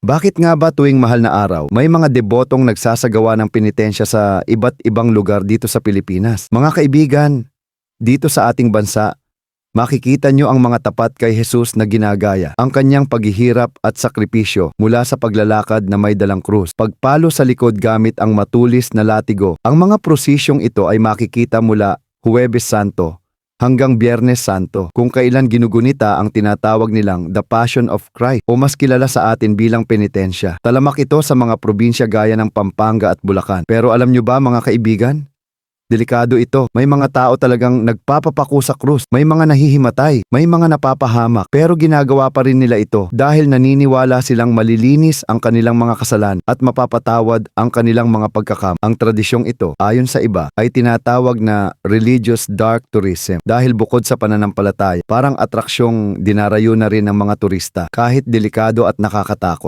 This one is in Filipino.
Bakit nga ba tuwing mahal na araw, may mga debotong nagsasagawa ng penitensya sa iba't ibang lugar dito sa Pilipinas? Mga kaibigan, dito sa ating bansa, makikita nyo ang mga tapat kay Jesus na ginagaya, ang kanyang paghihirap at sakripisyo mula sa paglalakad na may dalang krus, pagpalo sa likod gamit ang matulis na latigo. Ang mga prosisyong ito ay makikita mula Huwebes Santo hanggang Biyernes Santo kung kailan ginugunita ang tinatawag nilang The Passion of Christ o mas kilala sa atin bilang penitensya. Talamak ito sa mga probinsya gaya ng Pampanga at Bulacan. Pero alam nyo ba mga kaibigan? Delikado ito. May mga tao talagang nagpapapako sa krus. May mga nahihimatay. May mga napapahamak. Pero ginagawa pa rin nila ito dahil naniniwala silang malilinis ang kanilang mga kasalan at mapapatawad ang kanilang mga pagkakam. Ang tradisyong ito, ayon sa iba, ay tinatawag na religious dark tourism dahil bukod sa pananampalataya, parang atraksyong dinarayo na rin ng mga turista kahit delikado at nakakatakot.